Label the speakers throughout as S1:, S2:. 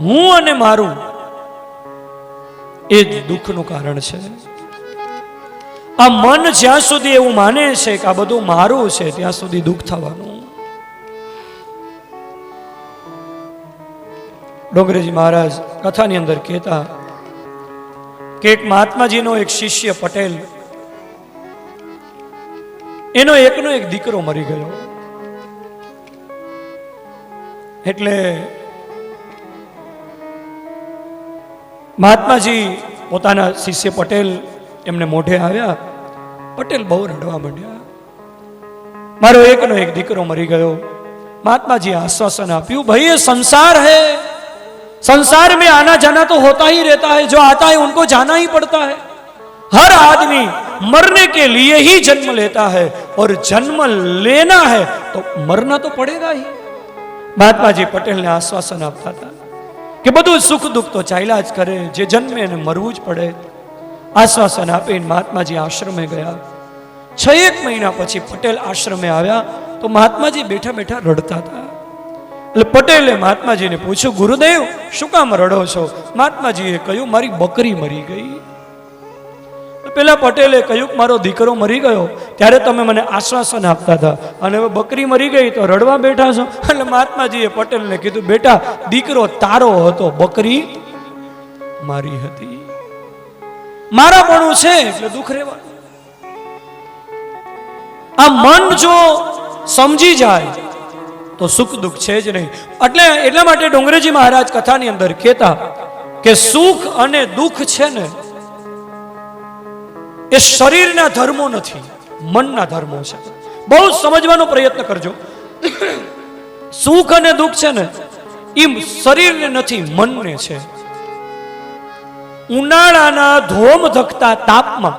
S1: હું અને મારું એ જ દુઃખનું કારણ છે. આ મન જ્યાં સુધી એવું માને છે કે આ બધું મારું છે, ત્યાં સુધી દુઃખ થવાનું. ડોંગરેજી મહારાજ કથાની અંદર કહેતા કે એક મહાત્માજીનો એક શિષ્ય પટેલ, એનો એકનો એક દીકરો મરી ગયો. એટલે મહાત્માજી પોતાના શિષ્ય પટેલ એમને आया पटेल પટેલ रडवा मंडिया मारो एक એકનો एक दीकरो मरी ગયો. महात्मा आश्वासन आप भाई ये संसार है संसार में आना जाना तो होता ही रहता है जो आता है उनको जाना ही पड़ता है हर आदमी मरने के लिए ही जन्म लेता है और जन्म लेना है तो मरना तो पड़ेगा ही महात्मा जी पटेल ने आश्वासन आपता था કે બધું સુખ દુઃખ તો ચાલ્યા જ કરે. જે જન્મે એને મરવું જ પડે. આશ્વાસન આપીને મહાત્માજી આશ્રમે ગયા. છ એક મહિના પછી પટેલ આશ્રમે આવ્યા તો મહાત્માજી બેઠા બેઠા રડતા હતા. એટલે પટેલે મહાત્માજીને પૂછ્યું, ગુરુદેવ, શું કામ રડો છો? મહાત્માજીએ કહ્યું, મારી બકરી મરી ગઈ. પેલા પટેલે કહ્યું મારો દીકરો મરી ગયો. ત્યારે તમે મને આશ્વાસન આપતા હતા. અને હવે બકરી મરી ગઈ તો રડવા બેઠા છો. એટલે મહાત્માજીએ પટેલને કીધું, બેટા, દીકરો તારો હતો, બકરી મારી હતી. મારા પણ છે, એટલે દુઃખ રહેવાનું. આ મન જો સમજી જાય, તો સુખ દુઃખ છે જ નહીં. એટલે એટલા માટે ડોંગરેજી મહારાજ કથાની અંદર કહેતા કે સુખ અને દુઃખ છે ને એ શરીરના ધર્મો નથી, મનના ધર્મો છે. બહુ સમજવાનો પ્રયત્ન કરજો. સુખ અને દુઃખ છે ને એ શરીરને નથી, મનને છે. ઉનાળાના ધોમ ધકતા તાપમાં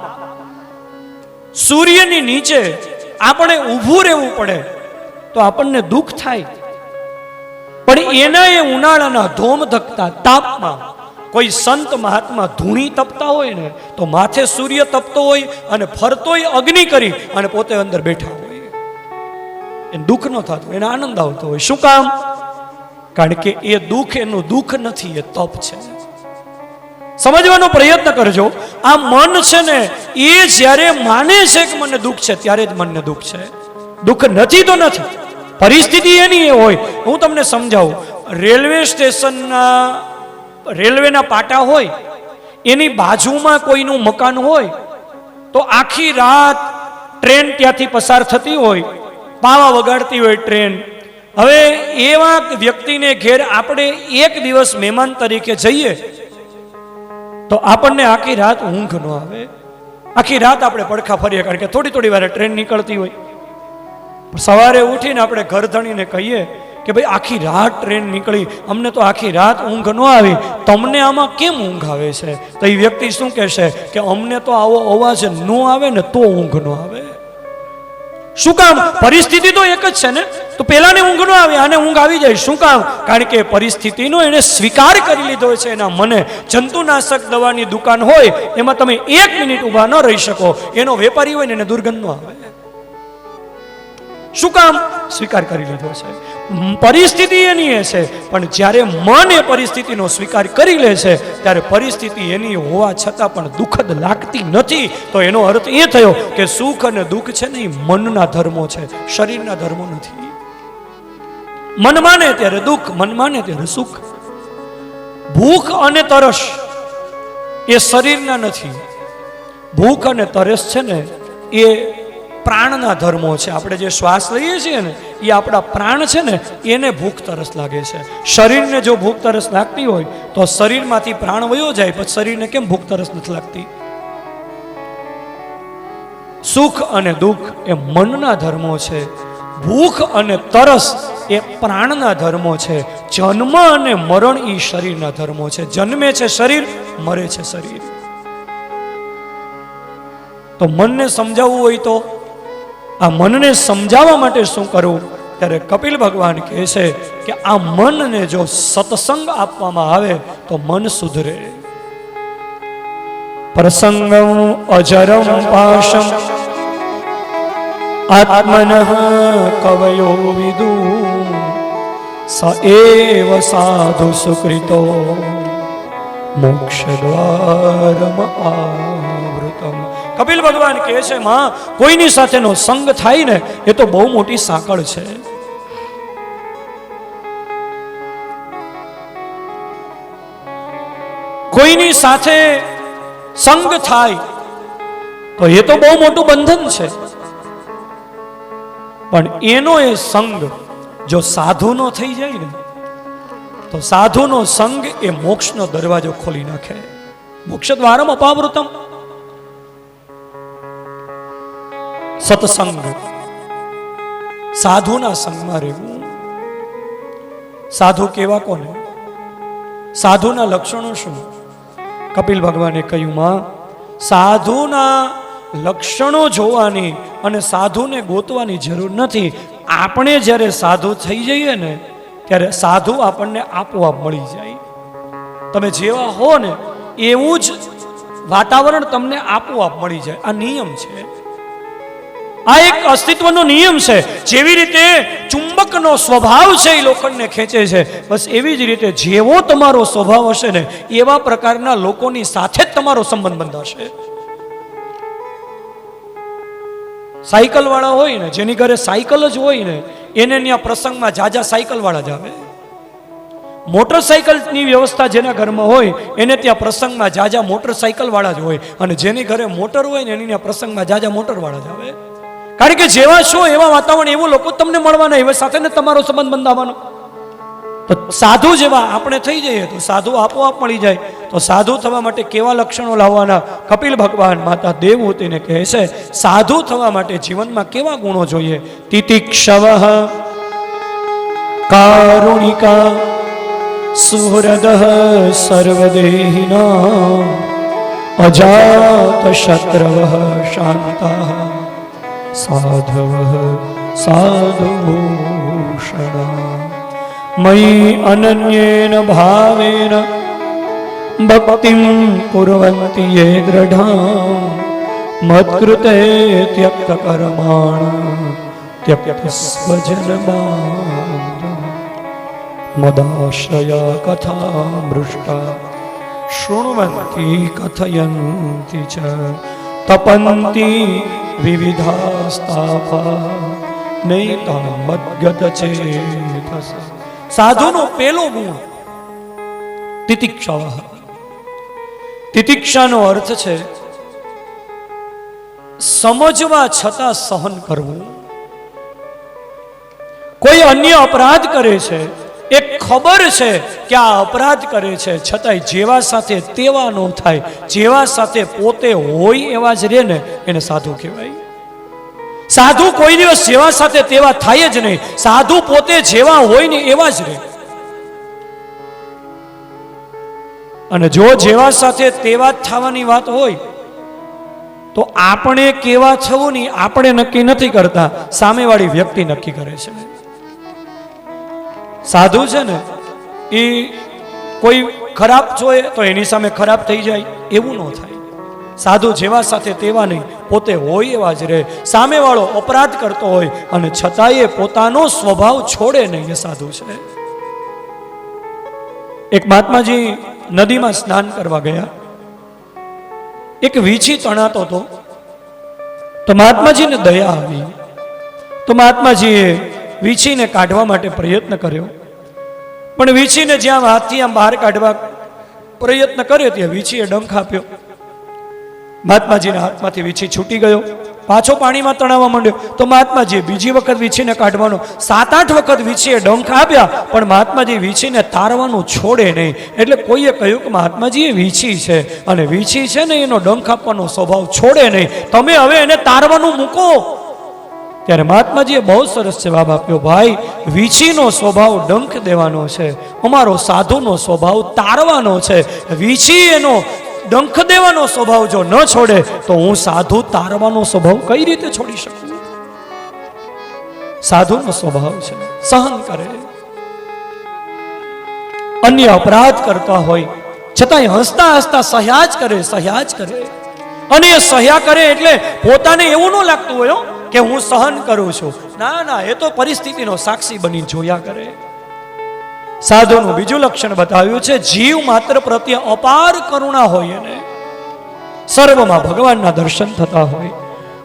S1: સૂર્યની નીચે આપણે ઊભું રહેવું પડે, તો આપણને દુઃખ થાય. પણ એના એ ઉનાળાના ધોમ ધકતા તાપમાં કોઈ સંત મહાત્મા ધૂણી તપતા હોય ને, તો માથે સૂર્ય તપતો હોય અને ફરતોય અગ્નિ કરી અને પોતે અંદર બેઠા હોય. એને દુઃખ ન થતું, એને આનંદ આવતો હોય. શું કામ? કારણ કે એ દુઃખ, એનું દુઃખ નથી, એ તપ છે. સમજવાનો પ્રયત્ન કરજો. આ મન છે ને, એ જ્યારે માને છે કે મને દુઃખ છે, ત્યારે જ મનને દુઃખ છે. દુઃખ નથી તો નથી. પરિસ્થિતિ એની એ હોય. હું તમને સમજાવું. રેલવે સ્ટેશનના રેલવેના પાટા હોય, એની બાજુમાં કોઈનું મકાન હોય, તો આખી રાત ટ્રેન ત્યાંથી પસાર થતી હોય, પાવા વગાડતી હોય ટ્રેન. હવે એવા વ્યક્તિને ઘેર આપણે એક દિવસ મહેમાન તરીકે જઈએ, તો આપણને આખી રાત ઊંઘ ન આવે. આખી રાત આપણે પડખા ફરીએ, કારણ કે થોડી થોડી વારે ટ્રેન નીકળતી હોય. સવારે ઉઠીને આપણે ઘર ધણીને કહીએ કે ભાઈ આખી રાત ટ્રેન નીકળી, અમને તો આખી રાત ઊંઘ ન આવી. તમને આમાં કેમ ઊંઘ આવે છે? તો એ વ્યક્તિ શું કહેશે? કે અમને તો આવો અવાજ ન આવે ને તો ઊંઘ ન આવે. શું કામ? પરિસ્થિતિ તો એક જ છે ને? તો પેલાને ઊંઘ ન આવે, આને ઊંઘ આવી જાય. શું કામ? કારણ કે પરિસ્થિતિનો એને સ્વીકાર કરી લીધો છે એના મને. જંતુનાશક દવાની દુકાન હોય, એમાં તમે એક મિનિટ ઊભા ન રહી શકો. એનો વેપારી હોય ને એને દુર્ગંધ ન આવે. શું કામ? સ્વીકાર કરી લીધો છે. પરિસ્થિતિ એની એ છે, પણ જ્યારે મન એ પરિસ્થિતિનો સ્વીકાર કરી લે છે, ત્યારે પરિસ્થિતિ એની હોવા છતાં પણ દુઃખદ લાગતી નથી. તો એનો અર્થ એ થયો કે સુખ અને દુઃખ છે ને મનના ધર્મો છે, શરીરના ધર્મો નથી. મન માને ત્યારે દુઃખ, મન માને ત્યારે સુખ. ભૂખ અને તરસ એ શરીરના નથી. ભૂખ અને તરસ છે ને એ પ્રાણના ધર્મો છે. આપણે જે શ્વાસ લઈએ છીએ ને, એ આપણા પ્રાણ છે ને, એને ભૂખ તરસ લાગે છે. શરીરને જો ભૂખ તરસ લાગતી હોય, તો શરીરમાંથી પ્રાણ વયો જાય, પણ શરીરને કેમ ભૂખ તરસ નથી લાગતી? સુખ અને દુઃખ એ મનના ધર્મો છે. ભૂખ અને તરસ એ પ્રાણના ધર્મો છે. જન્મ અને મરણ એ શરીરના ધર્મો છે. જન્મે છે શરીર, મરે છે શરીર. તો મનને સમજાવવું હોય તો આ મનને સમજાવવા માટે શું કરવું ત્યારે કપિલ ભગવાન કહે છે કે આ મનને જો સત્સંગ આપવામાં આવે તો મન સુધરે. પ્રસંગમ અજરમ પાશમ. આત્મન કવયો વિદુ. સ એવ સાધુ સુકૃતો. મોક્ષ દ્વારમ આવૃતમ કપિલ ભગવાન કહે છે, માં, કોઈની સાથેનો સંગ થાય ને, એ તો બહુ મોટી સાંકળ છે. કોઈની સાથે સંગ થાય, તો એ તો બહુ મોટું બંધન છે. પણ એનો એ સંગ, જો સાધુનો થઈ જાય ને, તો સાધુનો સંગ એ મોક્ષનો દરવાજો ખોલી નાખે. મોક્ષ દ્વારમ અપાવૃતમ. સત્સંગ સાધુના સંગમાં રહેવું. સાધુ કેવા કોને? સાધુના લક્ષણો શું? કપિલ ભગવાને કહ્યું, માં, સાધુના લક્ષણો જોવાની અને સાધુને ગોતવાની જરૂર નથી. આપણે જ્યારે સાધુ થઈ જઈએ ને, ત્યારે સાધુ આપણને આપોઆપ મળી જાય. તમે જેવા હો ને, એવું જ વાતાવરણ તમને આપોઆપ મળી જાય. આ નિયમ છે. આ એક અસ્તિત્વનો નિયમ છે. જેવી રીતે ચુંબકનો સ્વભાવ છે એ લોખંડને ખેંચે છે, બસ એવી જ રીતે જેવો તમારો સ્વભાવ હશે ને, એવા પ્રકારના લોકોની સાથે જ તમારો સંબંધ બંધાશે. સાયકલ વાળા હોય ને, જેની ઘરે સાયકલ જ હોય ને, એને ત્યાં પ્રસંગમાં જાજા સાયકલ વાળા જ આવે. મોટરસાયકલની વ્યવસ્થા જેના ઘરમાં હોય, એને ત્યાં પ્રસંગમાં જાજા મોટરસાયકલ વાળા જ હોય અને જેની ઘરે મોટર હોય ને, એની ત્યાં પ્રસંગમાં જાજા મોટર વાળા જ આવે. કારણ કે જેવા છો એવા વાતાવરણ એવો લોકો તમને મળવાના, એવા સાથે ને તમારો સંબંધ બંધાવવાનો તો સાધુ જેવા આપણે થઈ જઈએ તો સાધુ આપોઆપ મળી જાય. તો સાધુ થવા માટે કેવા લક્ષણો લાવવાના? કપિલ ભગવાન માતા દેવહૂતિને કહે છે, સાધુ થવા માટે જીવનમાં કેવા ગુણો જોઈએ? તિતિક્ષવ, કારુણિકા, સુહૃદ, સર્વદેહિના અજાત શત્રવ શાંતા. સાધવ સાધુભૂષણા મયી અનન્યેન ભાવેન ભક્તિમ કુર્વન્તિ યે દ્રઢા મત્કૃતે ત્યક્ત કર્માણ ત્યક્ત સ્વજનબાંધ મદાશ્રયા કથા મૃષ્ટા શૃણવંતી કથયંતી ચ તપંતી વિવિધાસ્તાપા નૈતા મદ્ગત પેલો ગુણ તિતિક્ષા તિતિક્ષાનો અર્થ છે, સમજવા છતાં સહન કરવું. કોઈ અન્ય અપરાધ કરે છે એ ખબર છે કે આ અપરાધ કરે છે. છતાંય જેવા સાથે તેવા ન થાય. જેવા સાથે પોતે હોય એવા જ રહે ને એને સાધુ કહેવાય. સાધુ કોઈ દિવસ જેવા સાથે તેવા થાય જ નહીં. સાધુ પોતે જેવા હોય ને એવા જ રહે. અને જો જેવા સાથે તેવા જ થવાની વાત હોય, તો આપણે કેવા થવું નહીં આપણે નક્કી નથી કરતા. સામેવાળી વ્યક્તિ નક્કી કરે છે. સાધુ છે ને એ કોઈ ખરાબ જોઈએ તો એની સામે ખરાબ થઈ જાય, એવું ન થાય. સાધુ જેવા સાથે તેવા નહીં, પોતે હોય એવા જ રહે. સામેવાળો અપરાધ કરતો હોય અને છતાંય પોતાનો સ્વભાવ છોડે નહીં એ સાધુ છે. એક મહાત્માજી નદીમાં સ્નાન કરવા ગયા. એક વીછી તણાતો હતો. તો મહાત્માજીને દયા આવી. તો મહાત્માજીએ વીછીને કાઢવા માટે પ્રયત્ન કર્યો. પણ વીછીને જ્યાં હાથથી આમ બહાર કાઢવા પ્રયત્ન કર્યો, ત્યાં વીછીએ ડંખ આપ્યો. મહાત્માજીના હાથમાંથી વીછી છૂટી ગયો. પાછો પાણીમાં તણાવવા માંડ્યો. તો મહાત્માજીએ બીજી વખત વીછીને કાઢવાનો સાત આઠ વખત વીછીએ ડંખ આપ્યા, પણ મહાત્માજી વીછીને તારવાનું છોડે નહીં. એટલે કોઈએ કહ્યું કે મહાત્માજી, એ વીછી છે. અને વીછી છે ને, એનો ડંખ આપવાનો સ્વભાવ છોડે નહીં. તમે હવે એને તારવાનું મૂકો. ત્યારે મહાત્માજીએ બહુ સરસ જવાબ આપ્યો, ભાઈ, વીછીનો સ્વભાવ ડંખ દેવાનો છે. અમારો સાધુનો સ્વભાવ તારવાનો છે. વીછી એનો ડંખ દેવાનો સ્વભાવ જો ન છોડે, તો હું સાધુ તારવાનો સ્વભાવ કઈ રીતે છોડી શકું? સાધુનો સ્વભાવ છે. સહન કરે. અન્ય અપરાધ કરતા હોય, છતાંય હસતા હસતા સહ્યા જ કરે સહ્યા જ કરે. અને એ સહ્યા કરે એટલે પોતાને એવું ન લાગતું હોય કે હું સહન કરું છું. ના ના, એ તો પરિસ્થિતિનો સાક્ષી બની જોયા કરે. સાધુનું બીજું લક્ષણ બતાવ્યું છે, જીવ માત્ર પ્રત્યે અપાર કરુણા હોય એને. સર્વમાં ભગવાનના દર્શન થતા હોય.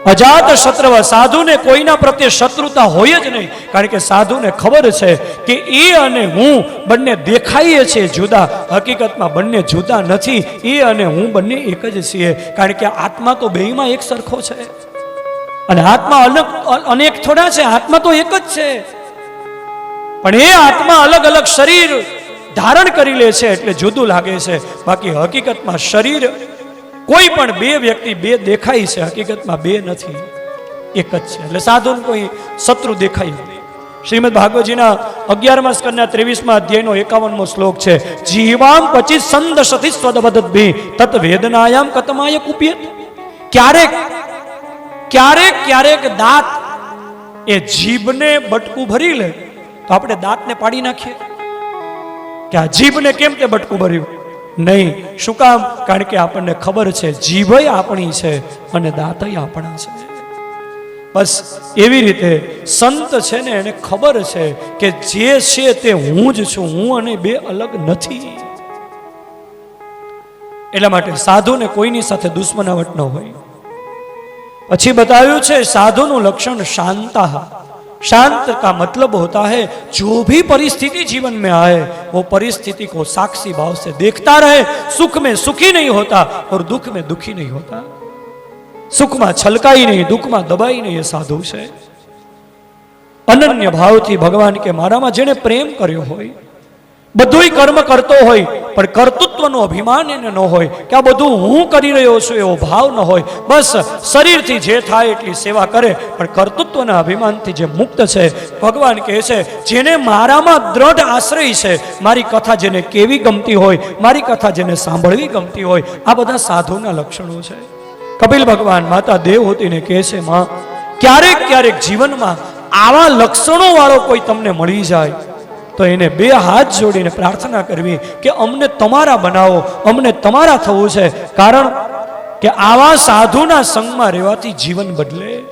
S1: અજાત શત્રુવ સાધુને કોઈના પ્રત્યે શત્રુતા હોય જ નહીં. કારણ કે સાધુને ખબર છે કે એ અને હું બંને દેખાઈએ છીએ જુદા. હકીકતમાં બંને જુદા નથી. એ અને હું બંને એક જ છીએ. કારણ કે આત્મા તો બેયમાં એક સરખો છે. અને આત્મા અલગ અનેક થોડા છે, આત્મા તો એક જ છે. પણ એ આત્મા અલગ અલગ શરીર ધારણ કરી લે છે એટલે જુદું લાગે છે. બાકી હકીકતમાં શરીર કોઈ પણ બે વ્યક્તિ બે દેખાય છે, હકીકતમાં બે નથી. એક જ છે. એટલે સાધુ કોઈ શત્રુ દેખાય શ્રીમદ ભાગવતજીના અગિયારમા સ્કંદના ત્રેવીસમાં અધ્યાયનો એકાવનમો શ્લોક છે, જીવામ પછી સંદ સતી સ્વદબદત બી તત વેદનાયામ કતમાય કુપિયત. ક્યારેક ક્યારેક ક્યારેક દાંત એ જીભને બટકું ભરી લે, તો આપણે દાંતને પાડી નાખીએ. કે આ જીભને કેમ તે બટકું ભર્યું? નહીં, શું કામ? કારણ કે આપણને ખબર છે, જીભય આપણી છે અને દાંતય આપણા છે. બસ એવી રીતે સંત છે ને એને ખબર છે કે જે છે તે હું જ છું, હું અને બે અલગ નથી. એટલા માટે સાધુને કોઈની સાથે દુશ્મનાવટ ન હોય. પછી बतायु છે સાધુનું લક્ષણ શાંતા शांत का मतलब होता है जो भी परिस्थिति जीवन में आए वो परिस्थिति को साक्षी भाव से देखता रहे सुख में सुखी नहीं होता और दुख में दुखी नहीं होता સુખમાં છલકાઈ નહીં દુઃખમાં દબાઈ નહીં એ સાધુ છે અનન્ય ભાવથી ભગવાન કે મારામાં જેને પ્રેમ કર્યો હોય બધુંય કર્મ કરતો હોય, પણ કર્તૃત્વનો અભિમાન એને ન હોય કે આ બધું હું કરી રહ્યો છું એવો ભાવ ન હોય. બસ શરીરથી જે થાય એટલી સેવા કરે, પણ કર્તૃત્વના અભિમાનથી જે મુક્ત છે, ભગવાન કહે છે, જેને મારામાં દ્રઢ આશ્રય છે, મારી કથા જેને કેવી ગમતી હોય, મારી કથા જેને સાંભળવી ગમતી હોય, આ બધા સાધુના લક્ષણો છે. કપિલ ભગવાન માતા દેવહૂતિને કહે છે, માં, ક્યારેક ક્યારેક જીવનમાં આવા લક્ષણો વાળો કોઈ તમને મળી જાય તો એને બે હાથ જોડીને પ્રાર્થના કરવી કે અમને તમારા બનાવો, અમને તમારા થવું છે. કારણ કે આવા સાધુના સંગમાં રહેવાથી જીવન બદલે.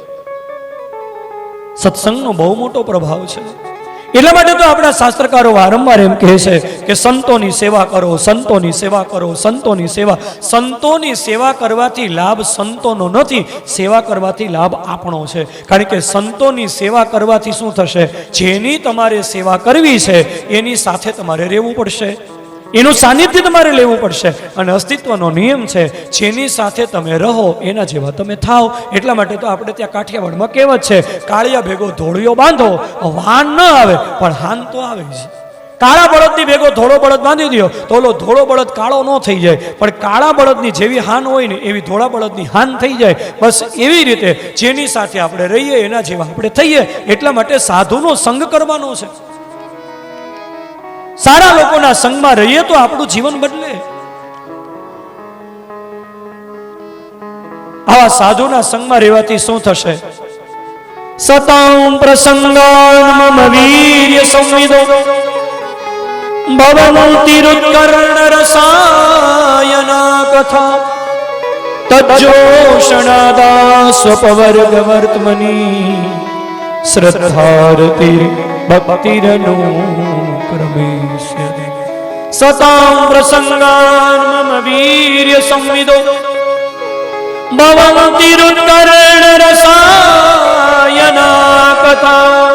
S1: સત્સંગનો બહુ મોટો પ્રભાવ છે. એટલા માટે તો આપણા શાસ્ત્રકારો વારંવાર એમ કહે છે કે સંતોની સેવા કરો, સંતોની સેવા કરો, સંતોની સેવા. સંતોની સેવા કરવાથી લાભ સંતોનો નથી, સેવા કરવાથી લાભ આપણો છે. કારણ કે સંતોની સેવા કરવાથી શું થશે? જેની તમારે સેવા કરવી છે, એની સાથે તમારે રહેવું પડશે. એનું સાનિધ્ય તમારે લેવું પડશે. અને અસ્તિત્વનો નિયમ છે, જેની સાથે તમે રહો, એના જેવા તમે થાવ. એટલા માટે તો આપણે ત્યાં કાઠિયાવાડમાં કહેવત છે, કાળિયા ભેગો ધોળિયો બાંધો વાન ન આવે, પણ હાન તો આવે જ. કાળા બળદની ભેગો ધોળો બળદ બાંધી દો, તો ઓલો ધોળો બળદ કાળો ન થઈ જાય. પણ કાળા બળદની જેવી હાન હોય ને, એવી ધોળા બળદની હાન થઈ જાય. બસ એવી રીતે, જેની સાથે આપણે રહીએ, એના જેવા આપણે થઈએ. એટલા માટે સાધુનો સંગ કરવાનો છે. સારા લોકોના સંગમાં રહીએ તો આપણું જીવન બદલે. આવા સાધુના સંગમાં રહેવાથી શું થશે? સતામ પ્રસંગાન મમ વીર્ય સંવિદો. ભવંતિરુત્કર્ણ રસાયના કથા. તજ્જોષણાદા સ્વપવર્ગ વર્તમની શ્રદ્ધારતિ ભક્તિરનુ વીર્ય સંવિદો. ભવંતિરુત્કર્ણ રસાયના કથા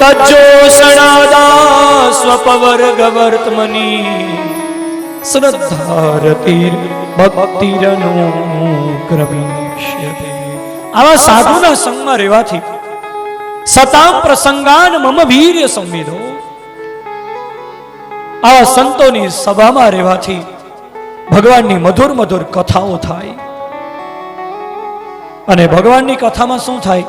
S1: તજ્જોષણાદા સ્વપવર્ગ વર્તમની શ્રદ્ધારતિર ભક્તિરનુ ક્રમેશ્યતે આવા સાધુના સંગમાં રહેવાથી સતામ પ્રસંગાન મમ વીર્ય સંવિધો આવા સંતોની સભામાં રહેવાથી ભગવાનની મધુર મધુર કથાઓ થાય. અને ભગવાનની કથામાં શું થાય?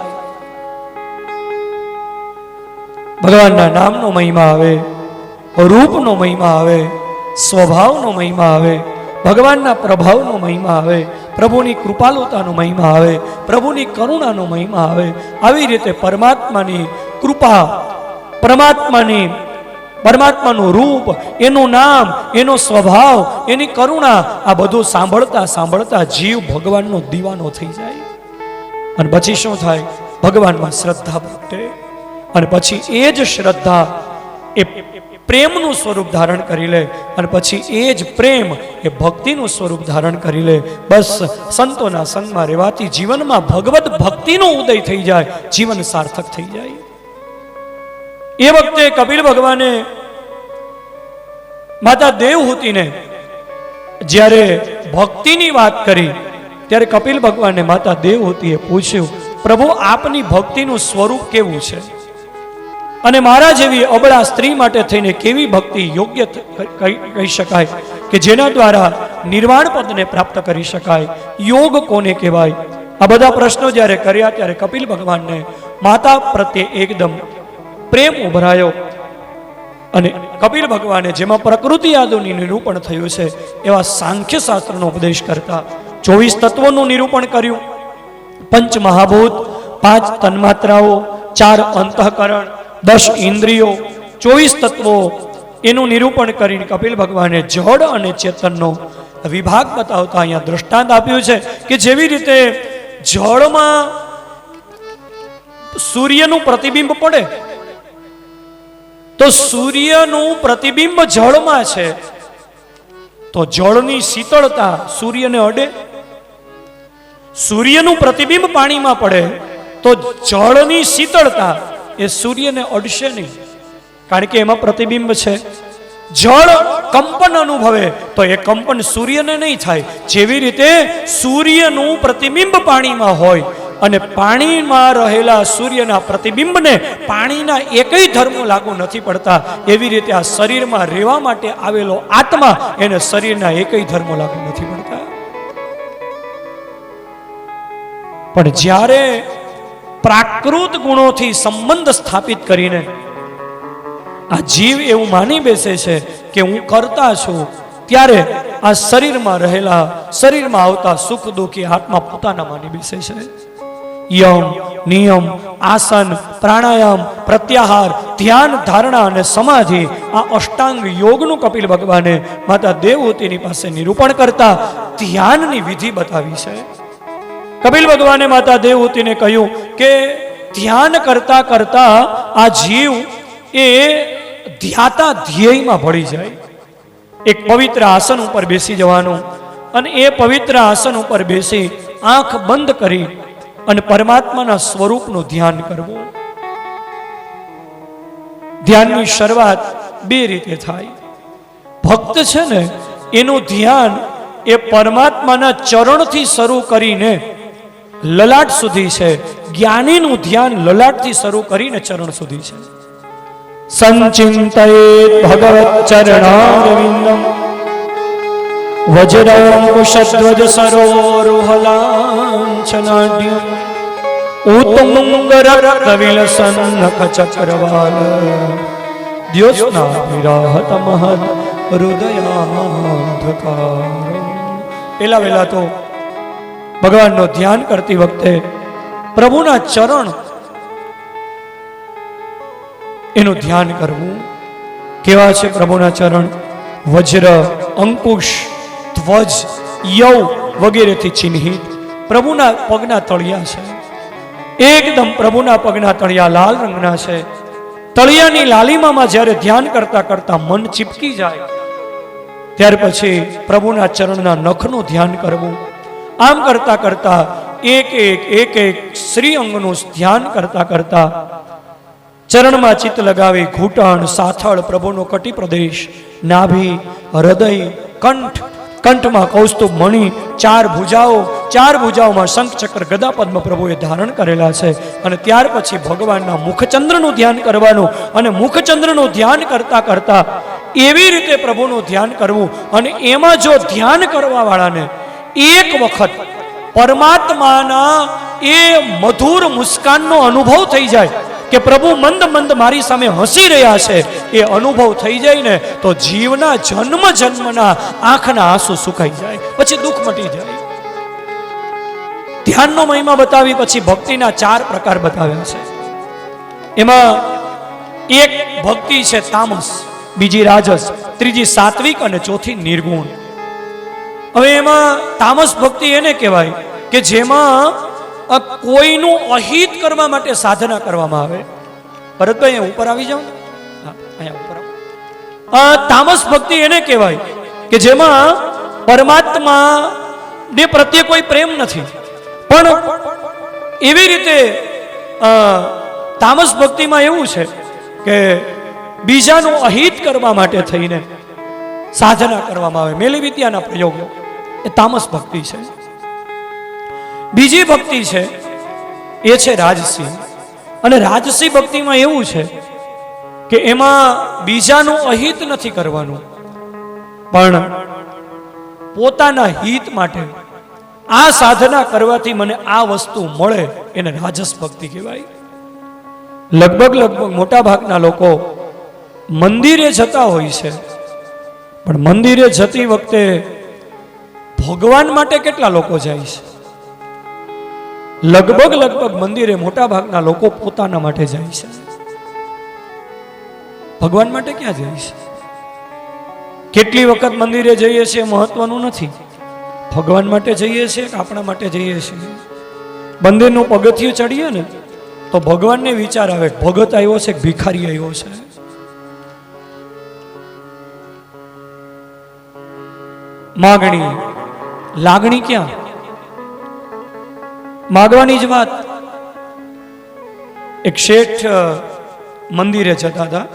S1: ભગવાનના નામનો મહિમા આવે, રૂપનો મહિમા આવે, સ્વભાવનો મહિમા આવે ભગવાનના પ્રભાવનો મહિમા આવે, પ્રભુની કૃપાલુતાનો મહિમા આવે, પ્રભુની કરુણાનો મહિમા આવે. આવી રીતે પરમાત્માની કૃપા, પરમાત્માની, પરમાત્માનું રૂપ, એનું નામ, એનો સ્વભાવ, એની કરુણા આ બધું સાંભળતા સાંભળતા જીવ ભગવાનનો દીવાનો થઈ જાય. અને પછી શું થાય? ભગવાનમાં શ્રદ્ધા પ્રગટે અને પછી એ જ શ્રદ્ધા એ પ્રેમનું સ્વરૂપ ધારણ કરી લે અને પછી એ જ પ્રેમ એ ભક્તિનું સ્વરૂપ ધારણ કરી લે. બસ સંતોના સંગમાં રહેવાથી જીવનમાં ભગવત ભક્તિનો ઉદય થઈ જાય, જીવન સાર્થક થઈ જાય. એ વખતે કપિલ ભગવાને માતા દેવહૂતિને જ્યારે ભક્તિની વાત કરી, ત્યારે કપિલ ભગવાનને માતા દેવહૂતિએ પૂછ્યું, પ્રભુ, આપની ભક્તિનું સ્વરૂપ કેવું છે? અને મારા જેવી અબળા સ્ત્રી માટે થઈને કેવી ભક્તિ યોગ્ય કહી શકાય કે જેના દ્વારા નિર્વાણ પદને પ્રાપ્ત કરી શકાય? યોગ કોને કહેવાય? આ બધા પ્રશ્નો જ્યારે કર્યા ત્યારે કપિલ ભગવાનને માતા પ્રત્યે એકદમ પ્રેમ ઉભરાયો. અને કપિલ ભગવાને જેમાં પ્રકૃતિ યાદોની નિરૂપણ થયું છે, એવા સાંખ્ય શાસ્ત્રનો ઉપદેશ કરતા ચોવીસ તત્વોનું નિરૂપણ કર્યું. પંચ મહાભૂત, પાંચ તન્માત્રાઓ, ચાર અંતઃકરણ દસ ઇન્દ્રિયો, ચોવીસ તત્વો એનું નિરૂપણ કરીને કપિલ ભગવાને જળ અને ચેતનનો વિભાગ બતાવતા અહીંયા દૃષ્ટાંત આપ્યું છે કે જેવી રીતે જળમાં સૂર્યનું પ્રતિબિંબ પડે, તો સૂર્યનું પ્રતિબિંબ જળમાં છે, તો જળની શીતળતા સૂર્યને અડે. સૂર્યનું પ્રતિબિંબ પાણીમાં પડે, તો જળની શીતળતા એ સૂર્યને અડશે નહીં. કારણ કે એમાં પ્રતિબિંબ છે. જળ કંપન અનુભવે, તો એ કંપન સૂર્યને નહીં થાય. જેવી રીતે સૂર્યનું પ્રતિબિંબ પાણીમાં હોય અને પાણીમાં રહેલા સૂર્યના પ્રતિબિંબને પાણીના એકય ધર્મો લાગુ નથી પડતા, એવી રીતે આ શરીરમાં રહેવા માટે આવેલો આત્મા એને શરીરના એકય ધર્મો લાગુ નથી પડતા. પણ જ્યારે પ્રાકૃત ગુણોથી સંબંધ સ્થાપિત કરીને આ જીવ એવું માની બેસે છે કે હું કરતા છું, ત્યારે આ શરીરમાં રહેલા, શરીરમાં આવતા સુખ દુઃખી આત્મા પોતાના માની બેસે છે. યમ, નિયમ, આસન, પ્રાણાયામ, પ્રત્યાહાર, ધ્યાન, ધારણા અને સમાધિ આ અષ્ટાંગ યોગનું કપિલ ભગવાને માતા દેવહૂતિની પાસે નિરૂપણ કરતા ધ્યાનની વિધિ બતાવી છે. કપિલ ભગવાને માતા દેવહૂતિને કહ્યું કે ધ્યાન કરતા કરતા આ જીવ એ ધ્યાતા ધ્યેયમાં ભળી જાય. એક પવિત્ર આસન ઉપર બેસી જવાનું અને એ પવિત્ર આસન ઉપર બેસી આંખ બંધ કરી અને પરમાત્માના સ્વરૂપનું ધ્યાન કરવું. ધ્યાનની શરૂઆત બે રીતે થાય. ભક્ત છે ને, એનું ધ્યાન એ પરમાત્માના ચરણથી શરૂ કરીને લલાટ સુધી છે. જ્ઞાનીનું ધ્યાન લલાટથી શરૂ કરીને ચરણ સુધી છે. સંચિંતયે ભગવત ચરણારવિંદમ. વજ્રંકુશધ્વજ હૃદયાંધકાર. પેલા વેલા તો ભગવાનનો ધ્યાન કરતી વખતે પ્રભુના ચરણ એનું ધ્યાન કરવું. કેવા છે પ્રભુના ચરણ? વજ્ર, અંકુશ, ધ્વજ યવ વગેરેથી ચિહ્નિત. પ્રભુના પગના તળિયા છે. એકદમ પ્રભુના પગના તળિયા લાલ રંગના છે. તળિયાની લાલિમામાં જ્યારે ધ્યાન કરતા કરતા મન ચીપકી જાય, ત્યાર પછી પ્રભુના ચરણના નખનું ધ્યાન કરવું. આમ કરતા કરતા, એક એક એક એક શ્રી અંગનું ધ્યાન કરતા કરતા, ચરણમાં ચિત્ત લગાવી ઘૂંટણ, સાથળ, પ્રભુનો કટી પ્રદેશ, નાભી, હૃદય, કંઠ, કંઠમાં કૌસ્તુભ, મણિ, ચાર ભુજાઓ, ચાર ભુજાઓમાં શંખ, ચક્ર, ગદા, પદ્મ પ્રભુએ ધારણ કરેલા છે. અને ત્યાર પછી ભગવાનના મુખચંદ્રનું ધ્યાન કરવાનું અને મુખચંદ્રનું ધ્યાન કરતા કરતા એવી રીતે પ્રભુનું ધ્યાન કરવું અને એમાં જો ધ્યાન કરવા વાળાને એક વખત પરમાત્માના એ મધુર મુસ્કાનનો અનુભવ થઈ જાય કે પ્રભુ મંદ મંદ મારી સામે હસી રહ્યા છે, એ અનુભવ થઈ જાય ને તો જીવના જન્મ જન્મના આંખના આંસુ સુકાઈ જાય, પછી દુઃખ મટી જાય. ધ્યાનનો મહિમા બતાવી પછી ભક્તિના ચાર પ્રકાર બતાવ્યા છે. એમાં એક ભક્તિ છે તામસ, બીજી રાજસ, ત્રીજી સાત્વિક અને ચોથી નિર્ગુણ. હવે એમાં તામસ ભક્તિ એને કહેવાય કે જેમાં કોઈનું અહિત કરવા માટે સાધના કરવામાં આવે. ભરતભાઈ અહીંયા ઉપર આવી જાઓ. અહીંયા ઉપર. તામસ ભક્તિ એને કહેવાય કે જેમાં પરમાત્મા ને પ્રત્યે કોઈ પ્રેમ નથી. પણ એવી રીતે તામસ ભક્તિમાં એવું છે કે બીજાનું અહિત કરવા માટે થઈને સાધના કરવામાં આવે. મેલી વિદ્યાના પ્રયોગો. એ તામસ ભક્તિ છે. બીજી ભક્તિ છે, એ છે રાજસી અને રાજસી ભક્તિમાં એવું છે કે એમાં બીજાનું અહિત નથી કરવાનું. પણ પોતાના હિત માટે આ સાધના કરવાથી મને આ વસ્તુ મળે એને રાજસ ભક્તિ કહેવાય. લગભગ લગભગ મોટા ભાગના લોકો મંદિરે જતા હોય છે. પણ મંદિરે જતી વખતે ભગવાન માટે કેટલા લોકો જાય છે? લગભગ લગભગ મંદિરે મોટા ભાગના લોકો પોતાના માટે જાય છે. ભગવાન માટે ક્યાં જાય છે? કેટલી વખત મંદિરે જઈએ છીએ મહત્વનું નથી. ભગવાન માટે જઈએ છીએ કે આપણા માટે જઈએ છીએ? મંદિરનું પગથિયું ચડીએ ને, તો ભગવાનને વિચાર આવે ભગત આવ્યો છે ભિખારી આવ્યો છે? માગણી. લાગણી ક્યાં? માગવાની જ વાત. એક શેઠ મંદિરે જતા હતા.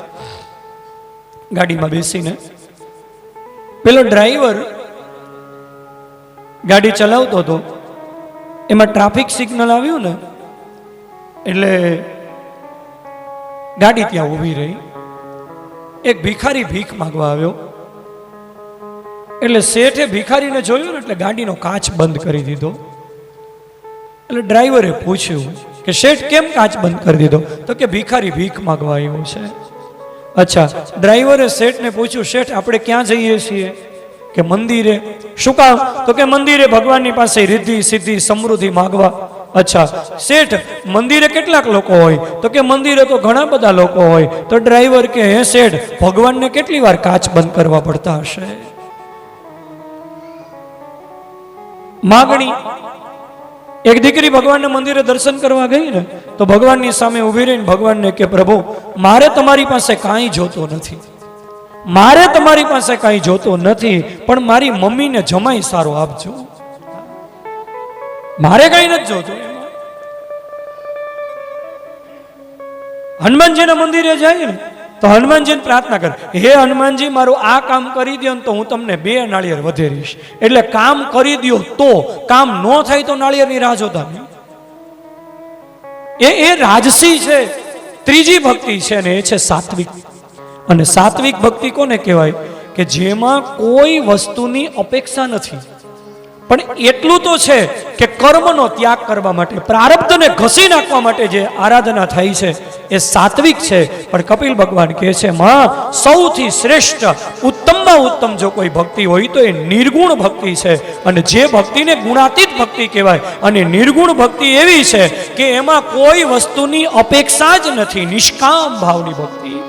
S1: ગાડીમાં બેસીને. પેલો ડ્રાઈવર ગાડી ચલાવતો હતો. એમાં ટ્રાફિક સિગ્નલ આવ્યું ને, એટલે ગાડી ત્યાં ઊભી રહી. એક ભિખારી ભીખ માગવા આવ્યો. એટલે શેઠે ભિખારીને જોયું ને એટલે ગાડીનો કાચ બંધ કરી દીધો. એટલે ડ્રાઈવરે પૂછ્યું કે શેઠ કેમ કાચ બંધ કરી દીધો? તો કે ભિખારી ભીખ માંગવા આવ્યો છે. અચ્છા, ડ્રાઈવરે શેઠને પૂછ્યું, શેઠ, આપણે ક્યાં જઈએ છીએ? કે મંદિરે. શું કામ? તો કે મંદિરે ભગવાનની પાસે રિદ્ધિ, સિદ્ધિ, સમૃદ્ધિ માગવા. અચ્છા, શેઠ, મંદિરે કેટલાક લોકો હોય? તો કે મંદિરે તો ઘણા બધા લોકો હોય. તો ડ્રાઈવર કે હે શેઠ, ભગવાનને કેટલી વાર કાચ બંધ કરવા પડતા હશે? માગણી. એક દીકરી ભગવાનના મંદિરે દર્શન કરવા ગઈ ને, તો ભગવાનની સામે ઊભી રહીને ભગવાનને કે પ્રભુ, મારે તમારી પાસે કાંઈ જોતો નથી. મારે તમારી પાસે કાંઈ જોતો નથી, પણ મારી મમ્મીને જમાઈ સારો આપજો. મારે કાંઈ નથી જોતું. હનુમાનજીના મંદિરે જાય ને તો હનુમાનજીને પ્રાર્થના કર. હે હનુમાનજી, મારું આ કામ કરી દો ને તો હું તમને બે નાળિયેર વધેરીશ. એટલે કામ કરી દો તો કામ ન થાય તો નાળિયેરની રાહ જોતા એ એ રાજસી છે, ત્રીજી ભક્તિ છે ને એ છે સાત્વિક. અને સાત્વિક ભક્તિ કોને કહેવાય? કે જેમાં કોઈ વસ્તુની અપેક્ષા નથી. પણ એટલું તો છે કે કર્મનો ત્યાગ કરવા માટે, પ્રારબ્ધને ઘસી નાખવા માટે જે આરાધના થઈ છે, એ સાત્વિક છે. પણ કપિલ ભગવાન કહે છે, માં, સૌથી શ્રેષ્ઠ, ઉત્તમમાં ઉત્તમ જો કોઈ ભક્તિ હોય તો એ નિર્ગુણ ભક્તિ છે. અને જે ભક્તિને ગુણાતીત ભક્તિ કહેવાય, અને નિર્ગુણ ભક્તિ એવી છે કે એમાં કોઈ વસ્તુની અપેક્ષા જ નથી, નિષ્કામ ભાવની ભક્તિ.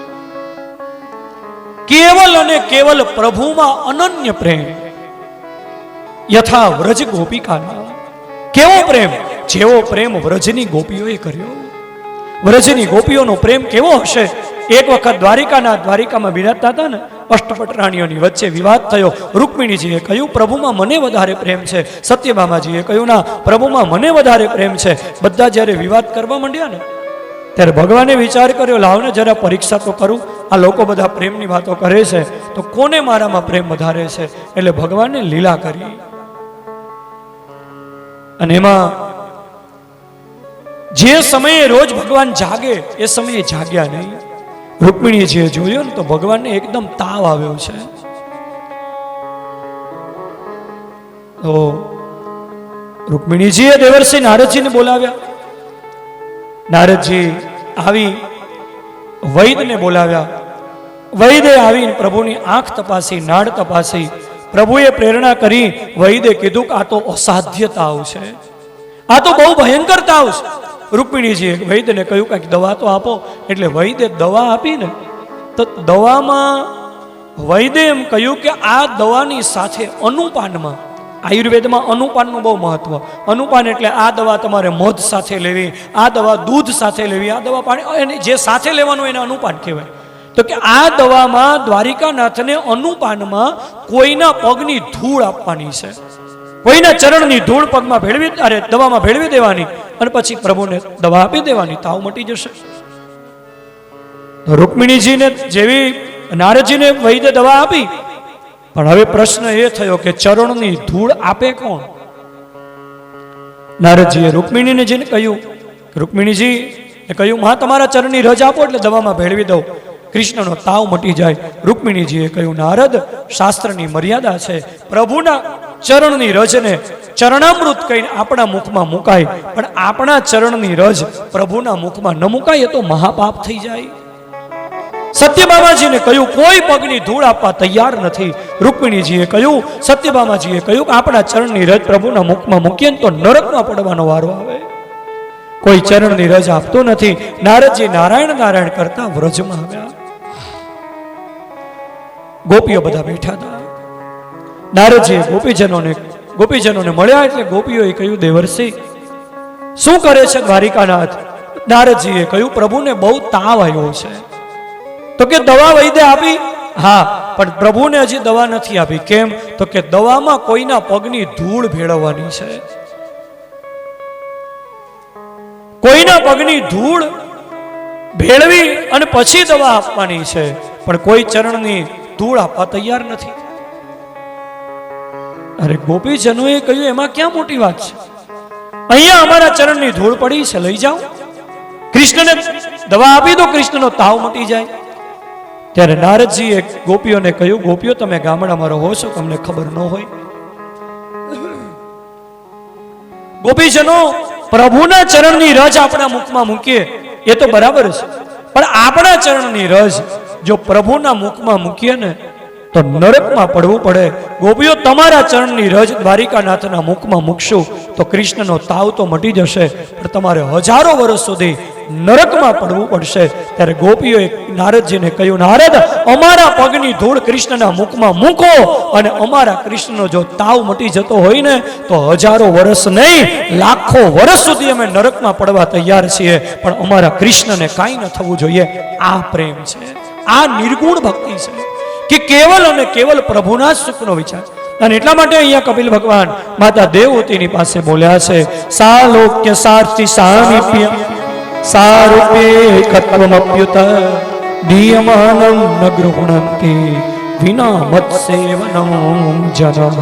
S1: કેવલ અને કેવલ પ્રભુમાં અનન્ય પ્રેમ. યથા વ્રજ ગોપિકાના. કેવો પ્રેમ? જેવો પ્રેમ વ્રજની ગોપીઓએ કર્યો. વ્રજની ગોપીઓનો પ્રેમ કેવો હશે? એક વખત દ્વારિકાના દ્વારિકામાં બિરાજતા હતા ને અષ્ટપટ રાણીઓની વચ્ચે વિવાદ થયો. રૂકમિણીજીએ કહ્યું, પ્રભુમાં મને વધારે પ્રેમ છે. સત્યભામાજીએ કહ્યું, ના, પ્રભુમાં મને વધારે પ્રેમ છે. બધા જ્યારે વિવાદ કરવા માંડ્યા ને, ત્યારે ભગવાને વિચાર કર્યો, લાવને જરા પરીક્ષા તો કરું. આ લોકો બધા પ્રેમની વાતો કરે છે. તો કોને મારામાં પ્રેમ વધારે છે? એટલે ભગવાને લીલા કરી. અને એમાં જે સમયે રોજ ભગવાન જાગે, એ સમયે જાગ્યા નહીં. રૂકમિણીજીએ જોયું ને તો ભગવાનને એકદમ તાવ આવ્યો છે. તો રૂકમિણીજીએ દેવરસિંહ નારદજીને બોલાવ્યા. નારદજી આવી વૈદને બોલાવ્યા. વૈદે આવીને પ્રભુની આંખ તપાસી નાડ તપાસી પ્રભુએ પ્રેરણા કરી વૈદે કીધું કે આ તો અસાધ્ય તાવ છે. આ તો બહુ ભયંકર તાવ છે. રૂકમિણીજીએ વૈદ્યને કહ્યું કાંઈક દવા તો આપો. એટલે વૈદ્ય દવા આપીને તો દવામાં વૈદ્ય એમ કહ્યું કે આ દવાની સાથે અનુપાનમાં, આયુર્વેદમાં અનુપાનનું બહુ મહત્વ. અનુપાન એટલે આ દવા તમારે મધ સાથે લેવી, આ દવા દૂધ સાથે લેવી, આ દવા પાણી, એને જે સાથે લેવાનું એને અનુપાન કહેવાય. તો કે આ દવામાં દ્વારિકાનાથને અનુપાનમાં કોઈના પગની ધૂળ આપવાની છે. કોઈના ચરણની ધૂળ પગમાં ભેળવી, અરે, દવામાં ભેળવી દેવાની અને પછી પ્રભુને દવા આપી દેવાની, તાવ મટી જશે. રૂકમિણીજીને જેવી નારદજીને વૈદ્ય દવા આપી, પણ હવે પ્રશ્ન એ થયો કે ચરણની ધૂળ આપે કોણ? નારદજીએ રૂકમિણીને જેને કહ્યું, રૂકમિણીજી, એ કહ્યું, માં, તમારા ચરણની રજ આપો એટલે દવામાં ભેળવી દઉં. કૃષ્ણનો તાવ મટી જાય. રૂકમિણીજીએ કહ્યું, નારદ, શાસ્ત્રની મર્યાદા છે. પ્રભુના ચરણની રજને ચરણામૃત કહીને આપણા મુખમાં મુકાય. પણ આપણા ચરણની રજ પ્રભુના મુખમાં ન મુકાય તો મહાપાપ થઈ જાય. સત્યબામાજીને કહ્યું, કોઈ પગની ધૂળ આપવા તૈયાર નથી. રૂકમિણીજીએ કહ્યું, સત્યબામાજીએ કહ્યું કે આપણા ચરણની રજ પ્રભુના મુખમાં મૂકીએ તો નરકમાં પડવાનો વારો આવે. કોઈ ચરણની રજ આપતો નથી. નારદજી નારાયણ નારાયણ કરતા વ્રજમાં આવ્યા. ગોપીઓ બધા બેઠા હતા. નારદજી ગોપીજનોને ગોપીજનોને મળ્યા એટલે ગોપીઓએ કહ્યું દેવર્ષિ શું કરે છે દ્વારિકાનાથ? નારદજીએ કહ્યું, પ્રભુને બહુ તાવ આવ્યો છે. તો કે દવા વૈદ્ય આપી? હા, પણ પ્રભુને હજી દવા નથી આપી. કેમ? તો કે દવામાં કોઈના પગની ધૂળ ભેળવવાની છે. કોઈના પગની ધૂળ ભેળવી અને પછી દવા આપવાની છે, પણ કોઈ ચરણની ધૂળ આપવા તૈયાર નથી. અરે ગોપીજનોએ કહ્યું, એમાં ક્યાં મોટી વાત છે? અહીંયા અમારા ચરણની ધૂળ પડી છે, લઈ જાઓ. કૃષ્ણને દવા આપી દો, કૃષ્ણનો તાવ મટી જાય. ત્યારે નારદજીએ ગોપીઓને કહ્યું, ગોપીઓ, તમે ગામડામાં રહો છો, તમને ખબર ન હોય. ગોપીજનો પ્રભુના ચરણની રજ આપણા મુખમાં મૂકીએ, એ તો બરાબર છે. પણ આપણા ચરણની રજ જો પ્રભુના મુખમાં મૂકીએ ને તો નરકમાં પડવું પડે. ગોપીઓ, તમારા ચરણની રજ દ્વારિકાનાથના મુખમાં મૂકશું, તો કૃષ્ણનો તાવ તો મટી જશે. પણ તમારે હજારો વર્ષ સુધી નરકમાં પડવું પડશે. ત્યારે ગોપીઓએ નારદજીને કહ્યું, નારદ, અમારા પગની ધૂળ કૃષ્ણના મુખમાં મૂકો અને અમારા કૃષ્ણનો જો તાવ મટી જતો હોય ને, તો હજારો વર્ષ નહીં, લાખો વર્ષ સુધી અમે નરકમાં પડવા તૈયાર છીએ. પણ અમારા કૃષ્ણને કાંઈ ન થવું જોઈએ. આ પ્રેમ છે. આ નિર્ગુણ ભક્તિ છે. કે કેવલ અને કેવલ પ્રભુના સુખનો વિચાર. અને એટલા માટે અહીંયા કપિલ ભગવાન માતા દેવતીની પાસે બોલ્યા છે, સાલોક્ય સારથી સામીપ્ય સારૂપે કત્વમપ્યુત નિયમાનમ ન વિના મત્સેવનમ જન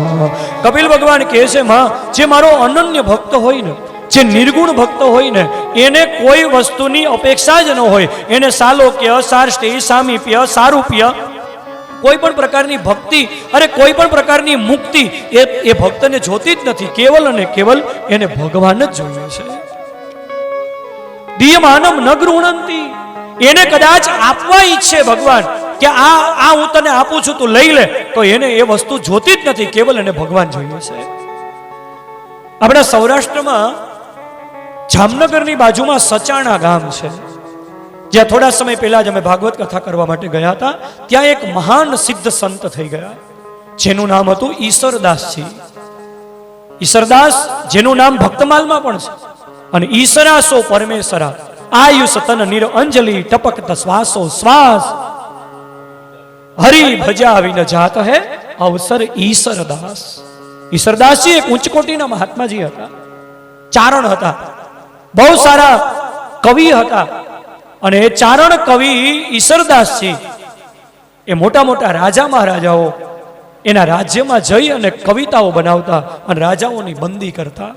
S1: કપિલ ભગવાન કહે છે, માં, જે મારો અનન્ય ભક્ત હોય ને જે નિર્ગુણ ભક્ત હોય ને એને કોઈ વસ્તુની અપેક્ષા જ ન હોય. એને સાલોક્ય સાર્ષ્ટિ સામીપ્ય, સારૂપ્ય કોઈ પણ પ્રકારની ભક્તિ અને કોઈ પણ પ્રકારની મુક્તિ એ એ ભક્તને જોતી જ નથી. કેવલ અને કેવલ એને ભગવાન જ જોઈએ છે. દિયમાનમ ન ગૃહણંતી એને કદાચ આપવા ઈચ્છે ભગવાન કે આ આ હું તને આપું છું, તું લઈ લે. તો એને એ વસ્તુ જોતી જ નથી. કેવલ એને ભગવાન જોઈએ છે. આપણા સૌરાષ્ટ્રમાં જામનગરની બાજુમાં સચાણા ગામ છે. જ્યાં થોડા સમય પહેલા જ અમે ભાગવત કથા કરવા માટે ગયા હતા, ત્યાં એક મહાન સિદ્ધ સંત થઈ ગયા. જેનું નામ હતું ઈશ્વરદાસજી ઈશ્વરદાસ જેનું નામ ભક્તમાલમાં પણ છે. અને ઈશ્વરાસો પરમેશ્વરા આયુષ તન નિર અંજલિ ટપકત શ્વાસો શ્વાસ હરિ ભજા વિન જાત હે અવસર ઈશ્વરદાસ ઈશ્વરદાસજી એક ઉચ્ચ કોટીના મહાત્માજી હતા. ચારણ હતા. બહુ સારા કવિ હતા. અને એ ચારણ કવિ ઈશ્વરદાસજી એ મોટા મોટા રાજા મહારાજાઓ એના રાજ્યમાં જઈ અને કવિતાઓ બનાવતા અને રાજાઓની બંદી કરતા